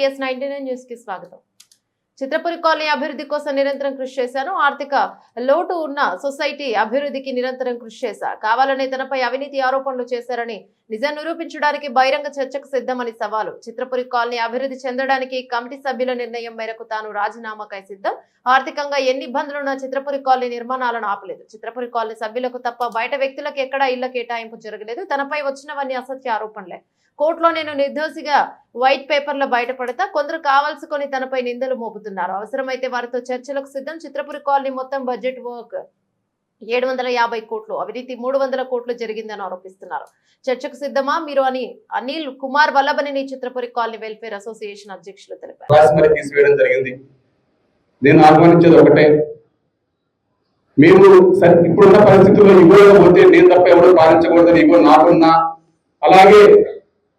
PS ninety nine న్యూస్కి స్వాగతం. Chitrapuri colony అభివృద్ధి కోసం నిరంతరం కృషి చేశాను. ఆర్థిక లోటు ఉన్న సొసైటీ అభివృద్ధికి నిరంతరం కృషి చేశా కావాలనే తనపై అవినీతి ఆరోపణలు చేశారని నిజం నిరూపించడానికి బహిరంగ చర్చకు సిద్ధమని సవాలు. చిత్రపురి కాలనీ అభివృద్ధి చెందడానికి కమిటీ సభ్యుల నిర్ణయం మేరకు తాను రాజీనామాకై సిద్ధం. ఆర్థికంగా ఎన్ని ఇబ్బందులున్నా చిత్రపురి కాలనీ నిర్మాణాలను ఆపలేదు. చిత్రపురి కాలనీ సభ్యులకు తప్ప బయట వ్యక్తులకు ఎక్కడా ఇళ్ళ కేటాయింపు జరగలేదు. తనపై వచ్చినవన్నీ అసత్య ఆరోపణలే. కోర్టులో నేను నిర్దోషిగా వైట్ పేపర్లో బయటపడతా కొందరు కావాల్సుకొని తనపై నిందలు మోపుతున్నారు. అవసరమైతే వారితో చర్చలకు సిద్ధం. చిత్రపురి కాలనీ మొత్తం బడ్జెట్ వర్క్ ఏడు వందల యాభై కోట్లు. అవినీతి మూడు వందల కోట్లు జరిగిందని ఆరోపిస్తున్నారు. చర్చకు సిద్ధమా? మీరు అని Anil Kumar Vallabhaneni Chitrapuri colony welfare association అధ్యక్షులు తెలిపారు. తీసివేయడం జరిగింది. నేను ఆహ్వానించేది ఒకటే. మేము సరే ఇప్పుడున్న పరిస్థితుల్లో ఇవ్వకపోతే నేను తప్ప ఎవరు పాలించకూడదని ఇవ్వ నాకున్నా. అలాగే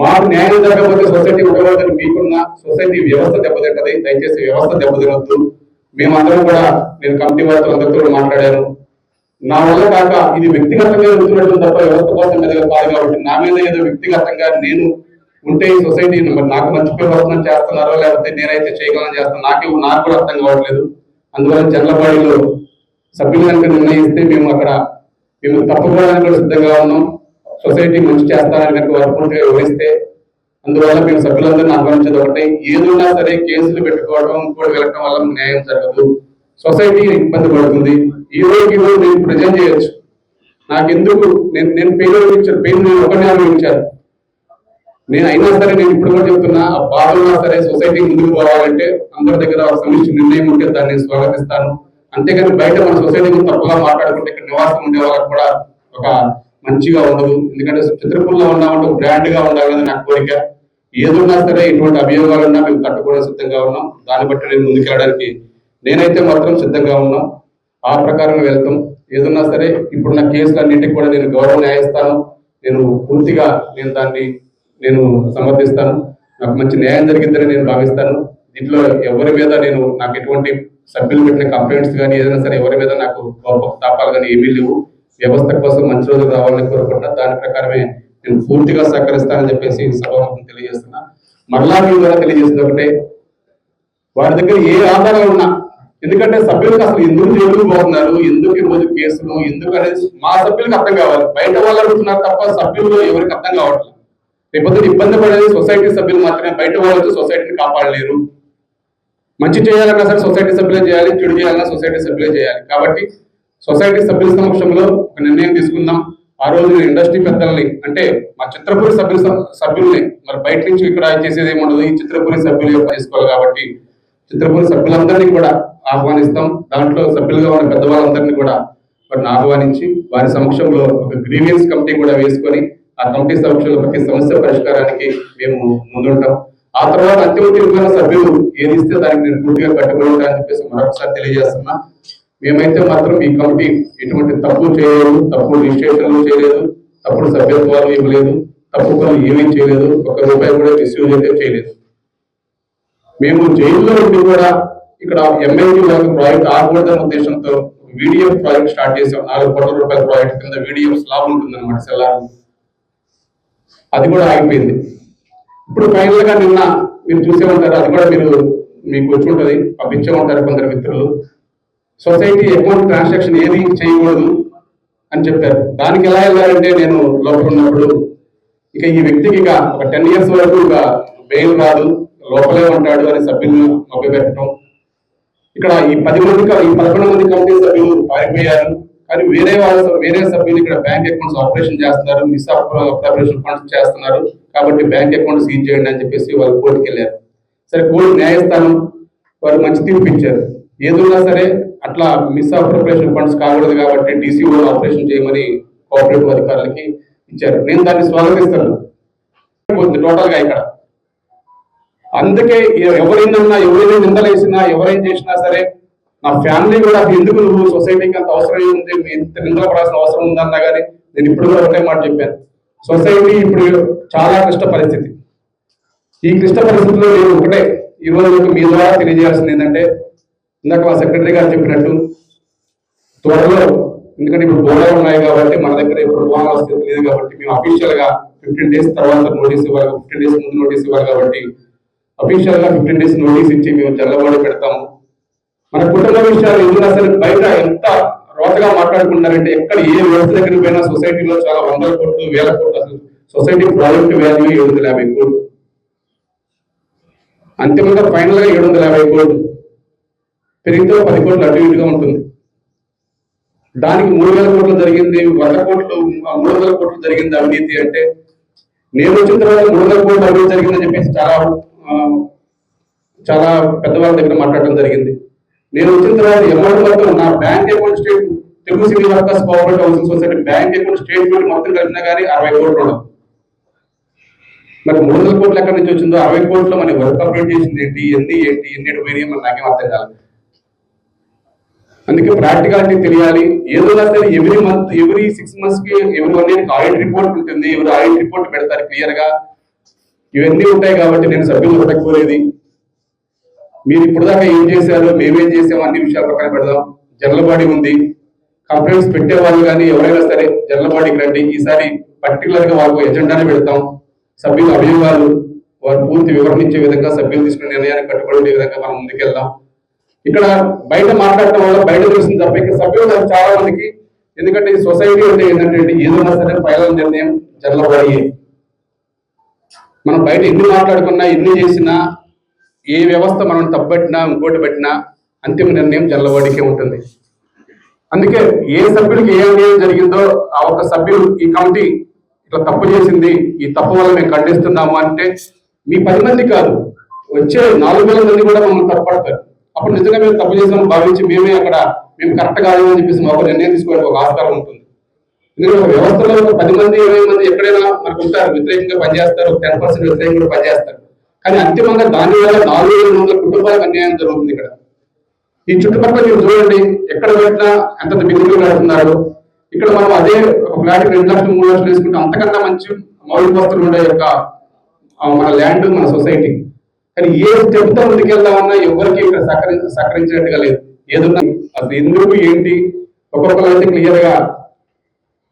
మాకు న్యాయం జరగకపోతే సొసైటీ ఉండవద్దని మీకున్న సొసైటీ వ్యవస్థ దెబ్బతింటది. దయచేసి వ్యవస్థ దెబ్బతినొద్దు. మేమందరం కూడా నేను కమిటీ వారితో అందరితో మాట్లాడాను. నా వల్ల కాక ఇది వ్యక్తిగతంగా ఉంటున్నట్టు తప్ప వ్యవస్థ కోసం మీద కాదు కాబట్టి నా మీద ఏదో వ్యక్తిగతంగా నేను ఉంటే ఈ సొసైటీ నాకు మంచి పేరు వస్తుందని చేస్తున్నారో లేకపోతే నేనైతే చేయగలను చేస్తాను నాకే నాకు కూడా అర్థం కావట్లేదు. అందువల్ల జనలబాడిలో సభ్యులు కనుక నిర్ణయిస్తే మేము అక్కడ మేము తప్పుకోవడానికి కూడా సిద్ధంగా ఉన్నాం. సొసైటీ మంచి చేస్తానని కనుక వారు పూర్తిగా వివరిస్తే అందువల్ల మేము సభ్యులందరినీ ఆహ్వానించేది ఒకటి. ఏదున్నా సరే కేసులు పెట్టుకోవడం కూడా వెళ్ళటం వల్ల న్యాయం జరగదు. సొసైటీ ఇబ్బంది పడుతుంది. ఈ రోజు ఈ రోజు నేను ప్రజెంట్ చేయొచ్చు. నాకెందుకు? నేను నేను పెయిన్ అనుభవించాను పెయిన్ నేను ఒకటే అనుభవించాను నేను అయినా సరే నేను ఇప్పుడు కూడా చెప్తున్నా ఆ బాధ సరే సొసైటీ ముందుకు పోవాలంటే అందరి దగ్గర ఒక సమిష్టి నిర్ణయం ఉంటే దాన్ని నేను స్వాగతిస్తాను. అంతేకాని బయట మన సొసైటీ తప్పుగా మాట్లాడుకుంటే ఇక్కడ నివాసం ఉండే వాళ్ళకి కూడా ఒక మంచిగా ఉండదు. ఎందుకంటే చిత్రపుల్లో ఉన్నామంటే బ్రాండ్గా ఉండాలని నా కోరిక. ఏదున్నా సరే ఇటువంటి అభియోగాలు ఉన్నా మేము తట్టుకోవడం సిద్ధంగా ఉన్నాం. దాన్ని బట్టి నేను ముందుకెళ్ళడానికి నేనైతే మాత్రం సిద్ధంగా ఉన్నాం. ఆ ప్రకారంగా వెళ్తాం. ఏదున్నా సరే ఇప్పుడున్న కేసులన్నింటికి కూడా నేను గౌరవ న్యాయస్థానం నేను పూర్తిగా నేను దాన్ని నేను సమర్థిస్తాను. నాకు మంచి న్యాయం జరిగిందని నేను భావిస్తాను. దీంట్లో ఎవరి మీద నేను నాకు ఎటువంటి సభ్యులు పెట్టిన కంప్లైంట్స్ కానీ ఏదైనా సరే ఎవరి మీద నాకు తాపాలు కానీ ఏమీ లేవు. వ్యవస్థ కోసం మంచి రోజులు రావాలని కోరుకుంటా దాని ప్రకారమే నేను పూర్తిగా సహకరిస్తానని చెప్పేసి సభాముఖం తెలియజేస్తున్నా. మరలా మీ ద్వారా తెలియజేస్తుంది ఒకటే వారి దగ్గర ఏ ఆధారాలు ఉన్నా ఎందుకంటే సభ్యులకు అసలు ఎందుకు జైలుకు పోతున్నారు ఎందుకు ఈరోజు కేసులు ఎందుకు అనేది మా సభ్యులకు అర్థం కావాలి. బయట వాళ్ళు అడుగుతున్నారు తప్ప సభ్యులు ఎవరికి అర్థం కావట్లేదు. లేకపోతే ఇబ్బంది పడేది సొసైటీ సభ్యులు మాత్రమే. బయట వాళ్ళు వచ్చి సొసైటీని కాపాడలేరు. మంచి చేయాలన్నా సరే సొసైటీ సభ్యులే చేయాలి చెడు చేయాలన్నా సొసైటీ సభ్యులే చేయాలి. కాబట్టి సొసైటీ సభ్యుల సమక్షంలో ఒక నిర్ణయం తీసుకుందాం. ఆ రోజు ఇండస్ట్రీ పెద్దల్ని అంటే మా చిత్రపురి సభ్యుల సభ్యుల్ని మరి బయట నుంచి ఇక్కడ చేసేది ఏముండదు ఈ చిత్రపురి సభ్యులు యొక్క చేసుకోవాలి కాబట్టి చిత్రపురి సభ్యులందరినీ కూడా ఆహ్వానిస్తాం. దాంట్లో సభ్యులుగా ఉన్న పెద్దవాళ్ళందరినీ కూడా వారిని ఆహ్వానించి వారి సమక్షంలో ఒక గ్రీవియన్స్ కమిటీ కూడా వేసుకొని ఆ కమిటీ సమక్షంలో ప్రతి సమస్య పరిష్కారానికి మేము ముందుంటాం. ఆ తర్వాత అంతిమ సభ్యులు ఏది ఇస్తే దానికి నేను పూర్తిగా కట్టుబడి ఉంటానని చెప్పేసి మరొకసారి తెలియజేస్తున్నా. మేమైతే మాత్రం ఈ కమిటీ ఎటువంటి తప్పు చేయలేదు తప్పుడు రిజిస్ట్రేషన్లు చేయలేదు తప్పుడు సభ్యత్వాలు ఇవ్వలేదు తప్పు పనులు ఏమీ చేయలేదు ఒక రూపాయి కూడా రిసీవ్ అయితే చేయలేదు. మేము జైల్లో ఉండి కూడా ఇక్కడ ఎంఐటీ లాగా ప్రాజెక్ట్ ఆగకూడదన్న ఉద్దేశంతో వీడిఎఫ్ ప్రాజెక్ట్ స్టార్ట్ చేసాం. నాలుగు కోట్ల రూపాయల ప్రాజెక్ట్ కింద వీడిఎఫ్ స్లాబ్ ఉంటుంది అనమాట సెల్లార్. అది కూడా ఆగిపోయింది. ఇప్పుడు ఫైనల్గా నిన్న మీరు చూసే ఉంటారు అది కూడా మీరు మీకు వచ్చి ఉంటుంది. పంపించే ఉంటారు కొందరు మిత్రులు. సొసైటీ అకౌంట్ ట్రాన్సాక్షన్ ఏది చేయకూడదు అని చెప్పారు. దానికి ఎలా వెళ్ళాలంటే నేను లోపల ఉన్నప్పుడు ఇక ఈ వ్యక్తికి ఇక ఒక టెన్ ఇయర్స్ వరకు ఇక బెయిల్ రాదు లోపలే ఉంటాడు అని సభ్యులను పెట్టడం ఇక్కడ ఈ పది మంది ఈ పదకొండు మంది కమిటీ సభ్యులు పారిపోయారు. కానీ వేరే వాళ్ళ వేరే సభ్యులు ఇక్కడ బ్యాంక్ అకౌంట్స్ ఆపరేషన్ చేస్తున్నారు మిస్ ఆపరేషన్ ఫండ్స్ చేస్తున్నారు. కాబట్టి బ్యాంక్ అకౌంట్ సీజ్ చేయండి అని చెప్పేసి వాళ్ళు కోర్టుకి వెళ్ళారు సరే కోర్టు న్యాయస్థానం వారు మంచి తీర్పు ఇచ్చారు. ఏదున్నా సరే అట్లా మిస్ అప్రోప్రియేషన్ ఫండ్స్ కాకూడదు కాబట్టి డీసీఓ ఆపరేషన్ చేయమని కోఆపరేటివ్ అధికారులకి ఇచ్చారు. నేను దాన్ని స్వాగతిస్తాను. టోటల్గా ఇక్కడ. అందుకే ఎవరైనా ఎవరైనా నిందలేసినా ఎవరేం చేసినా సరే నా ఫ్యామిలీ కూడా ఎందుకు నువ్వు సొసైటీకి అంత అవసరం ఉంది? మీ ఇంత నిందలు పడాల్సిన అవసరం ఉందన్నా కానీ నేను ఇప్పుడు కూడా ఒకటే మాట చెప్పాను. సొసైటీ ఇప్పుడు చాలా క్లిష్ట పరిస్థితి. ఈ క్లిష్ట పరిస్థితిలో నేను ఒకటే ఈ రోజు మీ ద్వారా తెలియజేయాల్సింది ఏంటంటే ఇందాక మా సెక్రటరీ గారు చెప్పినట్టు త్వరలో ఎందుకంటే ఇప్పుడు గోడలు ఉన్నాయి కాబట్టి మన దగ్గర ఇప్పుడు బోనాలు వస్తే లేదు కాబట్టి మేము అఫీషియల్గా ఫిఫ్టీన్ డేస్ తర్వాత నోటీస్ ఇవ్వాలి ఫిఫ్టీన్ డేస్ ముందు నోటీస్ ఇవ్వాలి కాబట్టి అఫీషియల్గా ఫిఫ్టీన్ డేస్ నోటీస్ ఇచ్చి మేము చల్లబడి పెడతాము. మన కుటుంబ విషయాలు ఎందుకు అసలు బయట ఎంత రోతగా మాట్లాడుకుంటున్నారంటే ఎక్కడ ఏ వ్యవస్థ దగ్గర పోయినా సొసైటీలో చాలా వందల కోట్లు వేల కోట్లు అసలు సొసైటీ ప్రాజెక్ట్ వాల్యూ ఏడు వందల యాభై కోట్లు. అంతిమంగా ఫైనల్గా ఏడు వందల యాభై కోట్లు. పెరిగితే పది కోట్లు అటు ఇటుగా ఉంటుంది. దానికి మూడు వేల కోట్లు జరిగింది వంద కోట్లు మూడు వందల కోట్లు జరిగింది అవినీతి అంటే నేను వచ్చిన తర్వాత మూడు వందల కోట్లు అవినీతి జరిగిందని చెప్పేసి చాలా చాలా పెద్దవాళ్ళ దగ్గర మాట్లాడడం జరిగింది. నేను వచ్చిన తర్వాత అమౌంట్ మొత్తం నా bank account state Telugu civil workers cooperative housing society bank account statement మొత్తం కలిపినా కానీ అరవై కోట్లు ఉండదు మరి మూడు వందల కోట్లు ఎక్కడి నుంచి వచ్చిందో అరవై కోట్లు మనకి వర్క్ కంప్లీట్ చేసింది ఏంటి ఎన్ని ఏంటి ఎన్ని ఎటు పోయినాయి మరి నాకేం అర్థం కాలేదు. అందుకే ప్రాక్టికాలిటీ తెలియాలి. ఏదైనా సరే ఎవ్రీ మంత్ ఎవ్రీ సిక్స్ మంత్స్కి ఎవరి వన్ ఆడిట్ రిపోర్ట్ ఉంటుంది. ఎవరు ఆడిట్ రిపోర్ట్ పెడతారు క్లియర్గా. ఇవన్నీ ఉంటాయి కాబట్టి నేను సభ్యులు పెట్టకపోలేదు. మీరు ఇప్పుడు దాకా ఏం చేశారు మేమేం చేసాము అన్ని విషయాలు పక్కన పెడదాం. జనరల్ బాడీ ఉంది. కంప్లైంట్స్ పెట్టే వాళ్ళు కానీ ఎవరైనా సరే జనరల్ బాడీకి రండి. ఈసారి పర్టికులర్గా వాళ్ళకు ఎజెండానే పెడతాం. సభ్యుల అభియోగాలు వారు పూర్తి వివరణ ఇచ్చే విధంగా సభ్యులు తీసుకునే నిర్ణయానికి కట్టుబడి ఉండే విధంగా మనం ముందుకెళ్దాం. ఇక్కడ బయట మాట్లాడటం వల్ల బయట తెలిసింది తప్ప ఇక్కడ సభ్యులు చాలా మందికి. ఎందుకంటే ఈ సొసైటీ అంటే ఏంటంటే ఏదైనా సరే ఫైనల్ నిర్ణయం జనరల్ మనం బయట ఎన్ని మాట్లాడుకున్నా ఎన్ని చేసినా ఏ వ్యవస్థ మనం తప్పబట్టినా ఇంకోటి పెట్టినా అంతిమ నిర్ణయం జల్లవాడికే ఉంటుంది. అందుకే ఏ సభ్యుడికి ఏ అన్యాయం జరిగిందో ఆ ఒక్క సభ్యుడు ఈ కమిటీ ఇట్లా తప్పు చేసింది ఈ తప్పు వల్ల మేము ఖండిస్తున్నాము అంటే మీ పది మంది కాదు వచ్చే నాలుగు వేల మంది కూడా మమ్మల్ని తప్పడతారు అప్పుడు నిజంగా మేము తప్పు చేసామని భావించి మేమే అక్కడ మేము కరెక్ట్ కాదు అని చెప్పేసి మాకు నిర్ణయం తీసుకోవడానికి ఒక ఆస్కారం ఉంటుంది. ఎందుకంటే ఒక వ్యవస్థలో ఒక పది మంది ఇరవై మంది ఎక్కడైనా మనకు ఉంటారు వ్యతిరేకంగా పనిచేస్తారు టెన్ పర్సెంట్ వ్యతిరేకంగా పనిచేస్తారు. కానీ అంతిమంగా దాని వల్ల నాలుగు వేల వందల కుటుంబాలకు అన్యాయం జరుగుతుంది ఇక్కడ. ఈ చుట్టుపక్కల మీరు చూడండి ఎక్కడ పెట్టినా ఎంత బిల్డింగ్లు కడుతున్నారు. ఇక్కడ మనం అదే ఒక ఫ్లాట్ రెండు లక్షలు మూడు లక్షలు వేసుకుంటే అంతకన్నా మంచి మౌలిక వస్తువులు ఉండే యొక్క మన ల్యాండ్ మన సొసైటీ. కానీ ఏ స్టెప్తో ముందుకెళ్దామన్నా ఎవరికి ఇక్కడ సహకరి సహకరించినట్టుగా లేదు. ఏదన్నా అసలు ఎందుకు ఏంటి? ఒక్కొక్కరు అయితే క్లియర్గా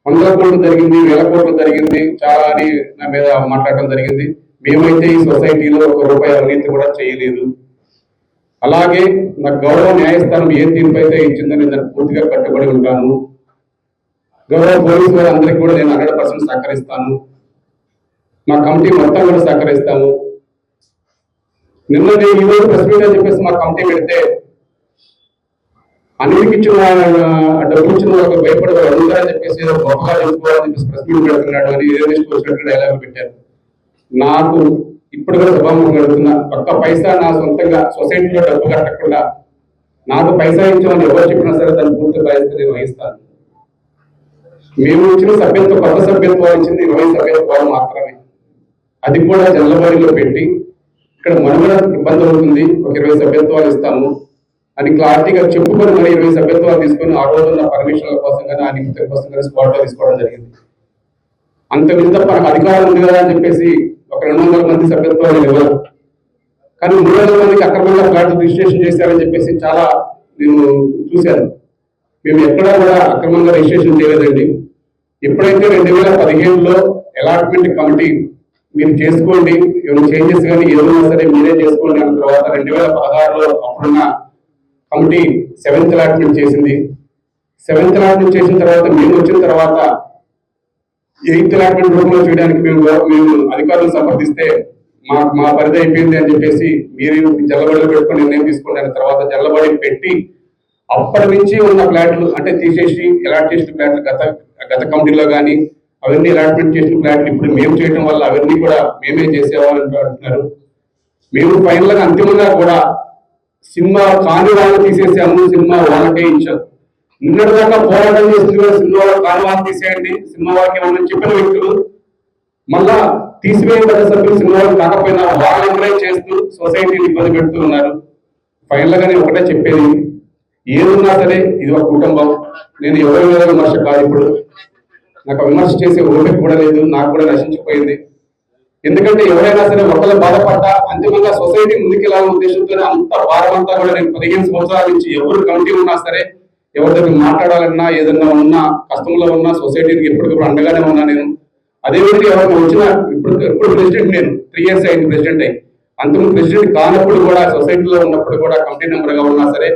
వందల కోట్లు జరిగింది వేల కోట్లు జరిగింది చాలా అని నా మీద మాట్లాడటం జరిగింది. మేమైతే ఈ సొసైటీలో ఒక రూపాయి అవినీతి కూడా చేయలేదు. అలాగే నాకు గౌరవ న్యాయస్థానం ఏ తీర్పు అయితే ఇచ్చిందని నేను పూర్తిగా కట్టుబడి ఉంటాను. గౌరవ పోలీసు వారు అందరికీ కూడా నేను హండ్రెడ్ పర్సెంట్ సహకరిస్తాను. మా కమిటీ మొత్తం కూడా సహకరిస్తాము. నిన్న నేను ఈ రోజు ప్రెస్ మీట్ అని చెప్పేసి మా కమిటీ పెడితే అన్నిటికి ఇచ్చిన డబ్బు ఇచ్చిన వాళ్ళకి భయపడే వాళ్ళు చెప్పేసి ఏదో గొప్పగా చెప్పుకోవాలని చెప్పేసి ప్రెస్ మీట్ పెడుతున్నాడు. అని ఏదో వచ్చినట్టు డైలాగ్ పెట్టారు. నాకు ఇప్పుడు కూడా సభాముఖం కడుతున్నా ఒక్క పైసా నా సొంతంగా సొసైటీలో డబ్బు కట్టకుండా నాకు పైసా ఇచ్చామని ఎవరు చెప్పినా సరే దాన్ని పూర్తి బాధ్యత నేను వహిస్తాను. మేము ఇచ్చిన సభ్యత్వం కొత్త సభ్యత్వాలు ఇచ్చింది ఇరవై సభ్యత్వాలు మాత్రమే. అది కూడా జల్లబడిలో పెట్టి ఇక్కడ మనుగడ ఇబ్బంది అవుతుంది ఒక ఇరవై సభ్యత్వాలు ఇస్తాము. అని క్లారిటీగా చెప్పుకొని మరి ఇరవై సభ్యత్వాలు తీసుకొని ఆ రోజు నా పర్మిషన్ల కోసం కానీ ఆ నిమిత్తం కోసం కానీ స్పాట్ తీసుకోవడం జరిగింది. అంత మింత మనకు అధికారం ఉంది కదా అని చెప్పేసి ఒక రెండు వందల మంది సభ్యత్వాలు ఇవ్వరు కానీ మూడు వందల మందికి అక్రమంగా ఫ్లాట్ రిజిస్ట్రేషన్ చేశారని చెప్పేసి చాలా నేను చూశాను. మేము ఎక్కడా కూడా అక్రమంగా రిజిస్ట్రేషన్ చేయలేదండి. ఎప్పుడైతే రెండు వేల పదిహేనులో అలాట్మెంట్ కమిటీ మీరు చేసుకోండి ఏమైనా చేంజెస్ కానీ ఏదైనా సరే మీరే చేసుకోండి అన్న తర్వాత రెండు వేల పదహారులో అప్పుడున్న కమిటీ సెవెంత్ అలాట్మెంట్ చేసింది. సెవెంత్ అలాట్మెంట్ చేసిన తర్వాత మేము వచ్చిన తర్వాత ఎయిత్ అలాట్మెంట్ రూపంలో చేయడానికి మేము మేము అధికారులు సంప్రదిస్తే మా మా పరిధి అయిపోయింది అని చెప్పేసి మీరు జల్లబడిలో పెట్టుకొని నిర్ణయం తీసుకున్న తర్వాత జల్లబడి పెట్టి అప్పటి నుంచి ఉన్న ఫ్లాట్లు అంటే తీసేసి అలాట్ చేసిన ఫ్లాట్లు గత గత కమిటీలో కానీ అవన్నీ అలాట్మెంట్ చేసిన ప్లాంట్ ఇప్పుడు మేము చేయడం వల్ల అవన్నీ కూడా మేమే చేసేవాళ్ళంటూ అంటున్నారు. మేము ఫైనల్గా అంతిమంగా కూడా సినిమా కాని వాళ్ళు తీసేసాము సినిమా వాళ్ళకే ఇచ్చారు నిన్నటి దాకా పోరాటం చేస్తున్నారు సినిమా కాని వాళ్ళు తీసేయండి సినిమా వాళ్ళకి ఏమన్నా చెప్పిన వ్యక్తులు మళ్ళా తీసివేయబడ్డ సభ్యులు సినిమా వాళ్ళు కాకపోయినా వాళ్ళని ఎంకరేజ్ చేస్తూ సొసైటీని ఇబ్బంది పెడుతూ ఉన్నారు. ఫైనల్గా నేను ఒకటే చెప్పేది ఏదున్నా సరే ఇది ఒక కుటుంబం. నేను ఎవరి మీద విమర్శ కాదు ఇప్పుడు. నాకు విమర్శ చేసే ఓపిక కూడా లేదు నాకు కూడా నశించిపోయింది. ఎందుకంటే ఎవరైనా సరే ఒకళ్ళు బాధపడ్డా అంతిమంగా సొసైటీ ముందుకెళ్ళాలనే ఉద్దేశంతోనే అంత భారం అంతా కూడా నేను పదిహేను సంవత్సరాల నుంచి ఎవరు కమిటీ ఉన్నా సరే ఎవరి దగ్గర మాట్లాడాలన్నా ఏదన్నా ఉన్నా కష్టంలో ఉన్నా సొసైటీకి ఎప్పటికప్పుడు అండగానే ఉన్నా నేను. అదే విధంగా ఎవరైనా వచ్చిన ఇప్పుడు ఇప్పుడు ప్రెసిడెంట్ నేను త్రీ ఇయర్స్ అయింది ప్రెసిడెంట్ అయ్యి అంతకుముందు ప్రెసిడెంట్ కానప్పుడు కూడా సొసైటీలో ఉన్నప్పుడు కూడా కమిటీ మెంబర్గా ఉన్నా సరే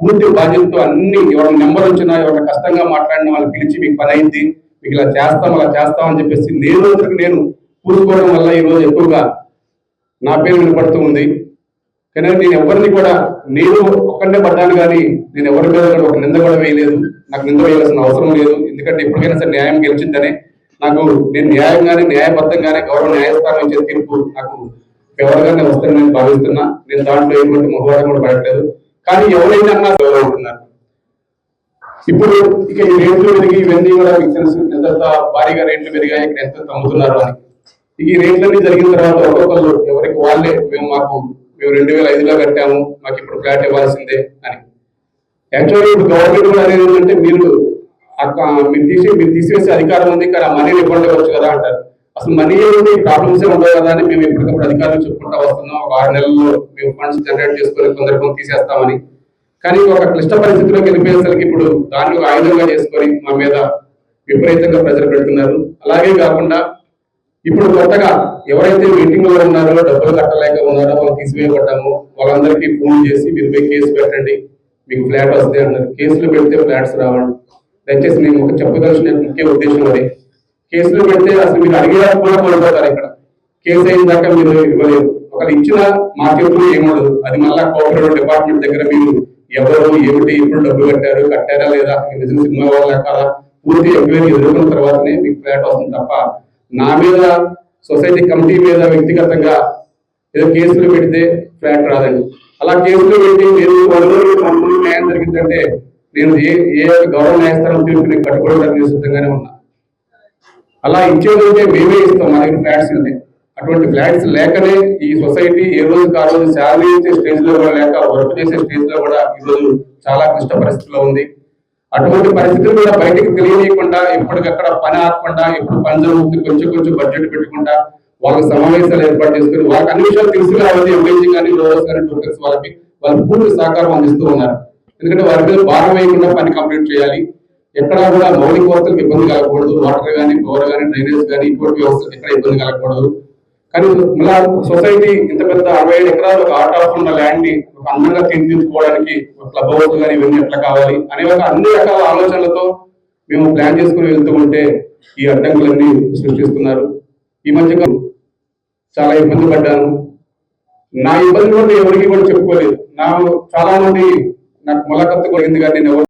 పూర్తి బాధ్యతతో అన్ని ఎవరి నెంబర్ వచ్చినా ఎవరికి కష్టంగా మాట్లాడిన వాళ్ళు పిలిచి మీకు పని అయింది. ఇలా చేస్తాం అలా చేస్తాం అని చెప్పేసి నేను నేను కూర్చుకోవడం వల్ల ఈరోజు ఎక్కువగా నా పేరు వినపడుతూ ఉంది. కానీ నేను ఎవరిని కూడా నేను ఒక్కడే పడ్డాను కానీ నేను ఎవరి మీద ఒక నింద కూడా వేయలేదు. నాకు నింద వేయాల్సిన అవసరం లేదు. ఎందుకంటే ఎప్పటికైనా సరే న్యాయం గెలిచిందనే నాకు నేను న్యాయంగానే న్యాయబద్ధంగానే గౌరవ న్యాయస్థానం ఇచ్చే తీర్పు నాకు ఎవరిగానే వస్తుందని నేను భావిస్తున్నా. నేను దాంట్లో ఎటువంటి మొహవాదం కూడా పడట్లేదు. కానీ ఎవరైనా నా గౌరవం ఉంటున్నారు ఇప్పుడు ఇక ఈ రేట్లు పెరిగి ఇవన్నీ కూడా మీకు తెలుసు ఎంత భారీగా రేట్లు పెరిగాయి ఇక్కడ ఎంత తమ్ముతున్నారు అని. ఈ రేట్లన్నీ జరిగిన తర్వాత ఒక్కొక్కరు ఎవరికి వాళ్ళే మేము మాకు మేము రెండు వేల ఐదులో కట్టాము మాకు ఇప్పుడు ఫ్లాట్ ఇవ్వాల్సిందే అని. యాక్చువల్లీ ఇప్పుడు గవర్నమెంట్ కూడా అనేది ఏంటంటే మీరు మీరు తీసి మీరు తీసివేసే అధికారం ఉంది కానీ ఆ మనీని ఇవ్వండి వచ్చు కదా అంటారు. అసలు మనీ ఏమిటి ప్రాబ్లమ్స్ ఉండవు కదా అని మేము ఎప్పటికప్పుడు అధికారులు చెప్పుకుంటా వస్తున్నాం. ఒక ఆరు నెలల్లో మేము ఫండ్స్ జనరేట్ చేసుకుని కొందరు కొంత తీసేస్తామని. కానీ ఒక క్లిష్ట పరిస్థితిలోకి వెళ్ళిపోయేసరికి ఇప్పుడు దాన్ని ఒక ఆయుధంగా చేసుకొని మా మీద విపరీతంగా ప్రజలు పెడుతున్నారు. అలాగే కాకుండా ఇప్పుడు కొత్తగా ఎవరైతే మీటింగ్లో ఉన్నారో డబ్బులు కట్టలేక ఉన్నారో వాళ్ళు తీసివేయబడ్డాము వాళ్ళందరికీ ఫోన్ చేసి మీరు పోయి కేసు పెట్టండి మీకు ఫ్లాట్ వస్తే అన్నారు. కేసులు పెడితే ఫ్లాట్స్ రావండి. దయచేసి నేను ఒక చెప్పదలసిన ముఖ్య ఉద్దేశం అది. కేసులు పెడితే అసలు మీరు అడిగేదాకా కూడా కోల్పోతారు ఇక్కడ. కేసు అయిన దాకా మీరు ఇవ్వలేరు. ఒకరు ఇచ్చిన మా చేతులు ఏమడదు. అది మళ్ళా కోఆపరేటివ్ డిపార్ట్మెంట్ దగ్గర మీరు ఎవరు ఏమిటి ఎప్పుడు డబ్బు కట్టారు కట్టారా లేదా మీరు నిజం సినిమా వాళ్ళ కాదా? పూర్తి ఎంక్వైరీ ఎదుర్కొన్న తర్వాతనే మీకు ఫ్లాట్ వస్తుంది తప్ప నా మీద సొసైటీ కమిటీ మీద వ్యక్తిగతంగా ఏదో కేసులు పెడితే ఫ్లాట్ రాదండి. అలా కేసులు పెట్టి మీరు న్యాయం జరిగిందంటే నేను ఏ ఏ గౌరవ న్యాయస్థానం తీర్పు నేను కట్టుకోవడానికి సిద్ధంగానే ఉన్నా. అలా ఇచ్చేది ఉంటే మేమే ఇస్తాం మా దగ్గర ఫ్లాట్స్ ఉంటాయి అటువంటి ఫ్లాట్స్ లేకనే ఈ సొసైటీ ఏ రోజు ఆ రోజు శాలరీ ఇచ్చే స్టేజ్లో కూడా లేక వర్క్ చేసే స్టేజ్లో కూడా ఈరోజు చాలా క్లిష్ట పరిస్థితిలో ఉంది. అటువంటి పరిస్థితులు కూడా బయటకు తెలియనియకుండా ఎప్పటికక్కడ పని ఆకుండా ఎప్పుడు పని జరుగుతుంది కొంచెం కొంచెం బడ్జెట్ పెట్టుకుంటా వాళ్ళకి సమావేశాలు ఏర్పాటు చేసుకుని వాళ్ళకి అన్ని విషయాలు తెలుసు కాబట్టి ఎంగేజింగ్ కానీ లోవర్స్ కానీ టోటల్స్ వాళ్ళకి వాళ్ళు పూర్తి సహకారం అందిస్తూ ఉన్నారు. ఎందుకంటే వారి మీద భారం వేయకుండా పని కంప్లీట్ చేయాలి. ఎక్కడా కూడా మౌలిక వసతులకు ఇబ్బంది కలగకూడదు. వాటర్ కానీ పవర్ కానీ డ్రైనేజ్ కానీ ఇటువంటి వ్యవస్థలకు ఎక్కడ ఇబ్బంది కలగకూడదు. కానీ మళ్ళా సొసైటీ ఇంత పెద్ద అరవై ఏడు ఎకరాలు ఒక ఆర్ట్ ఆఫ్ ఉన్న ల్యాండ్ని ఒక అందంగా తీర్చిదిద్దుకోవడానికి క్లబ్ హౌస్ కానీ ఇవన్నీ ఎట్లా కావాలి అనే ఒక అన్ని రకాల ఆలోచనలతో మేము ప్లాన్ చేసుకుని వెళ్తూ ఉంటే ఈ అడ్డంకులన్నీ సృష్టిస్తున్నారు. ఈ మధ్య చాలా ఇబ్బంది పడ్డాను. నా ఇబ్బంది కూడా ఎవరికి కూడా చెప్పుకోలేదు. నా చాలా మంది నాకు మొలకత్తు కూడా కానీ నేను ఎవరు